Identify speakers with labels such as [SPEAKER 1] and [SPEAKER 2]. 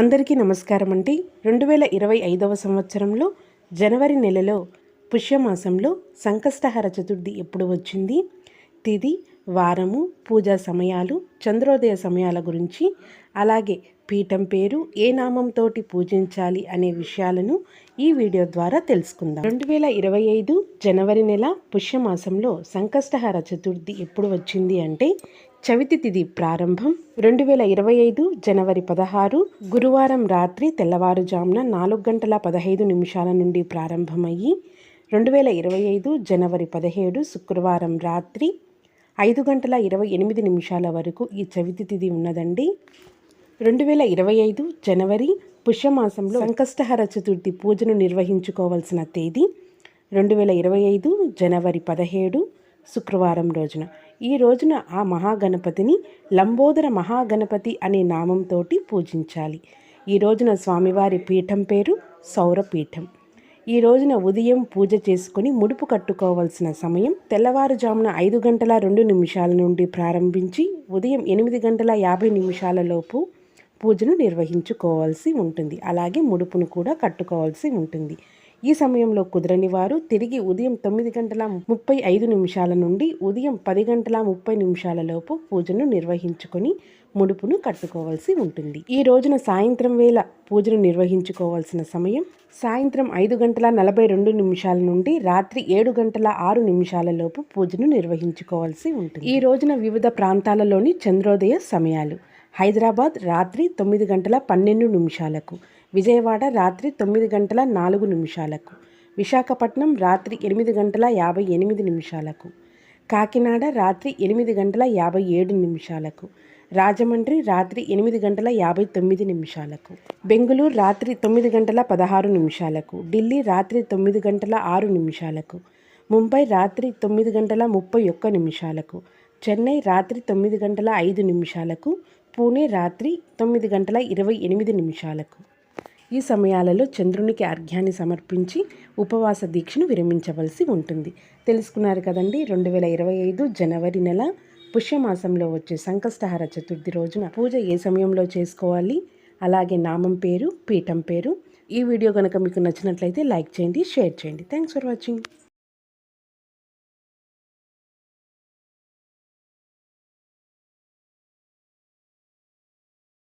[SPEAKER 1] అందరికీ నమస్కారం అండి. రెండు వేల ఇరవై ఐదవ సంవత్సరంలో జనవరి నెలలో పుష్యమాసంలో సంకష్టహర చతుర్థి ఎప్పుడు వచ్చింది? తిది వారము పూజా సమయాలు చంద్రోదయ సమయాల గురించి అలాగే పీఠం పేరు ఏ నామంతోటి పూజించాలి అనే విషయాలను ఈ వీడియో ద్వారా తెలుసుకుందాం. రెండు వేల ఇరవై ఐదు జనవరి నెల పుష్యమాసంలో సంకష్టహర చతుర్థి ఎప్పుడు వచ్చింది అంటే చవితి తిథి ప్రారంభం రెండు వేల ఇరవై ఐదు జనవరి పదహారు గురువారం రాత్రి తెల్లవారుజామున నాలుగు గంటల పదహైదు నిమిషాల నుండి ప్రారంభమయ్యి రెండు వేల ఇరవై ఐదు జనవరి పదిహేడు శుక్రవారం రాత్రి ఐదు గంటల ఇరవై ఎనిమిది నిమిషాల వరకు ఈ చవితి తిథి ఉన్నదండి. రెండు వేల ఇరవై ఐదు జనవరి పుష్యమాసంలో సంకష్టహర చతుర్థి పూజను నిర్వహించుకోవాల్సిన తేదీ రెండు వేల ఇరవై ఐదు జనవరి పదిహేడు శుక్రవారం రోజున. ఈ రోజున ఆ మహాగణపతిని లంబోదర మహాగణపతి అనే నామంతో పూజించాలి. ఈ రోజున స్వామివారి పీఠం పేరు సౌరపీఠం. ఈ రోజున ఉదయం పూజ చేసుకుని ముడుపు కట్టుకోవాల్సిన సమయం తెల్లవారుజామున ఐదు గంటల రెండు నిమిషాల నుండి ప్రారంభించి ఉదయం ఎనిమిది గంటల యాభై నిమిషాల లోపు పూజను నిర్వహించుకోవాల్సి ఉంటుంది. అలాగే ముడుపును కూడా కట్టుకోవాల్సి ఉంటుంది. ఈ సమయంలో కుదరని వారు తిరిగి ఉదయం తొమ్మిది గంటల ముప్పై ఐదు నిమిషాల నుండి ఉదయం పది గంటల ముప్పై నిమిషాల లోపు పూజను నిర్వహించుకొని ముడుపును కట్టుకోవాల్సి ఉంటుంది. ఈ రోజున సాయంత్రం వేళ పూజను నిర్వహించుకోవాల్సిన సమయం సాయంత్రం ఐదు గంటల నలభై రెండు నిమిషాల నుండి రాత్రి ఏడు గంటల ఆరు నిమిషాల లోపు పూజను నిర్వహించుకోవాల్సి ఉంటుంది. ఈ రోజున వివిధ ప్రాంతాలలోని చంద్రోదయ సమయాలు హైదరాబాద్ రాత్రి తొమ్మిది గంటల పన్నెండు నిమిషాలకు విజయవాడ రాత్రి తొమ్మిది గంటల నాలుగు నిమిషాలకు. విశాఖపట్నం రాత్రి ఎనిమిది గంటల యాభై ఎనిమిది నిమిషాలకు. కాకినాడ రాత్రి ఎనిమిది గంటల యాభై ఏడు నిమిషాలకు. రాజమండ్రి రాత్రి ఎనిమిది గంటల యాభై తొమ్మిది నిమిషాలకు. బెంగళూరు రాత్రి తొమ్మిది గంటల పదహారు నిమిషాలకు. ఢిల్లీ రాత్రి తొమ్మిది గంటల ఆరు నిమిషాలకు. ముంబై రాత్రి తొమ్మిది గంటల ముప్పై ఒక్క నిమిషాలకు. చెన్నై రాత్రి తొమ్మిది గంటల ఐదు నిమిషాలకు. పూణే రాత్రి తొమ్మిది గంటల ఇరవై ఎనిమిది నిమిషాలకు. ఈ సమయాలలో చంద్రునికి అర్ఘ్యాన్ని సమర్పించి ఉపవాస దీక్షను విరమించవలసి ఉంటుంది. తెలుసుకున్నారు కదండి రెండు వేల ఇరవై ఐదు జనవరి నెల పుష్యమాసంలో వచ్చే సంకష్టహార చతుర్థి రోజున పూజ ఏ సమయంలో చేసుకోవాలి? అలాగే నామం పేరు పీఠం పేరు. ఈ వీడియో కనుక మీకు నచ్చినట్లయితే లైక్ చేయండి షేర్ చేయండి. Thanks for watching.